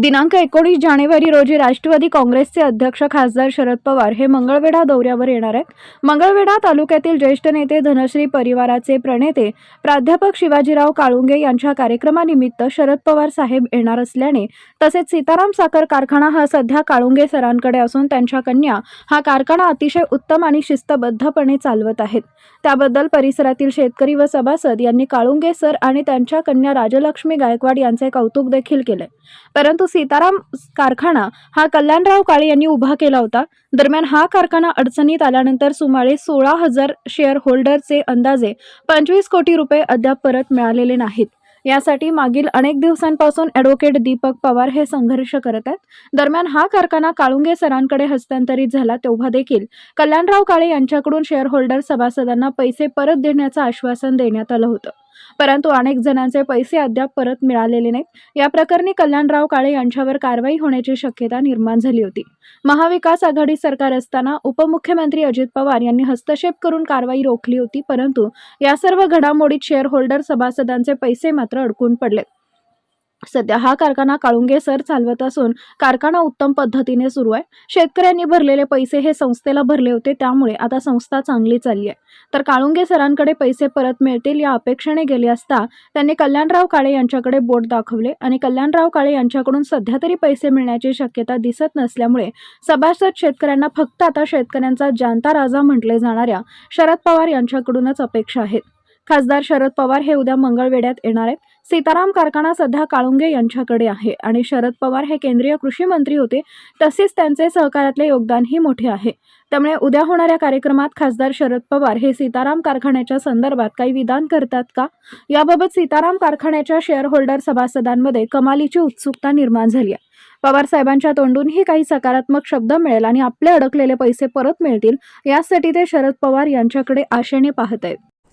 दिनांक एकोणीस जानेवारी रोजी राष्ट्रवादी काँग्रेसचे अध्यक्ष खासदार शरद पवार हे मंगळवेढा दौऱ्यावर येणार आहेत. मंगळवेढा तालुक्यातील ज्येष्ठ नेते धनश्री परिवाराचे प्रणेते प्राध्यापक शिवाजीराव काळुंगे यांच्या कार्यक्रमानिमित्त शरद पवार साहेब येणार असल्याने तसेच सीताराम साखर कारखाना हा सध्या काळुंगे सरांकडे असून त्यांच्या कन्या हा कारखाना अतिशय उत्तम आणि शिस्तबद्धपणे चालवत आहेत. त्याबद्दल परिसरातील शेतकरी व सभासद यांनी काळुंगे सर आणि त्यांच्या कन्या राजलक्ष्मी गायकवाड यांचे कौतुक देखील केले. परंतु सीताराम कारखाना हा कल्याणराव काळे यांनी उभा केला होता. दरम्यान हा कारखाना अडचणीत आल्यानंतर सुमारे सोळा हजार शेअर होल्डरचे अंदाजे पंचवीस कोटी रुपये अद्याप परत मिळालेले नाहीत. यासाठी मागील अनेक दिवसांपासून ॲडव्होकेट दीपक पवार हे संघर्ष करत आहेत. दरम्यान हा कारखाना काळुंगे सरांकडे हस्तांतरित झाला तेव्हा देखील कल्याणराव काळे यांच्याकडून शेअर होल्डर सभासदांना पैसे परत देण्याचं आश्वासन देण्यात आलं होतं. परंतु अनेक जणांचे पैसे अद्याप परत मिळालेले नाहीत. या प्रकरणी कल्याणराव काळे यांच्यावर कारवाई होण्याची शक्यता निर्माण झाली होती. महाविकास आघाडी सरकार असताना उपमुख्यमंत्री अजित पवार यांनी हस्तक्षेप करून कारवाई रोखली होती परंतु या सर्व घडामोडीत शेअर होल्डर सभासदांचे पैसे मात्र अडकून पडले सध्या हा कारखाना काळुंगे सर चालवत असून कारखाना उत्तम पद्धतीने सुरू आहे. शेतकऱ्यांनी भरलेले पैसे हे संस्थेला भरले होते त्यामुळे आता संस्था चांगली चालली आहे. तर काळुंगे सरांकडे पैसे परत मिळतील या अपेक्षेने गेले असता त्यांनी कल्याणराव काळे यांच्याकडे बोट दाखवले आणि कल्याणराव काळे यांच्याकडून सध्या तरी पैसे मिळण्याची शक्यता दिसत नसल्यामुळे सभासद शेतकऱ्यांना फक्त आता शेतकऱ्यांचा जानता राजा म्हटले जाणाऱ्या शरद पवार यांच्याकडूनच अपेक्षा आहेत. खासदार शरद पवार हे उद्या मंगळवेढ्यात येणार आहेत. सीताराम कारखाना सध्या काळुंगे यांच्याकडे आहे आणि शरद पवार हे केंद्रीय कृषी मंत्री होते तसेच त्यांचे सहकार्यातले योगदानही मोठे आहे. त्यामुळे उद्या होणाऱ्या कार्यक्रमात खासदार शरद पवार हे सीताराम कारखान्याच्या संदर्भात काही विधान करतात का? याबाबत सीताराम कारखान्याच्या शेअर होल्डर सभासदांमध्ये कमालीची उत्सुकता निर्माण झाली आहे. पवार साहेबांच्या तोंडूनही काही सकारात्मक शब्द मिळेल आणि आपले अडकलेले पैसे परत मिळतील यासाठी ते शरद पवार यांच्याकडे आशेने पाहत आहेत.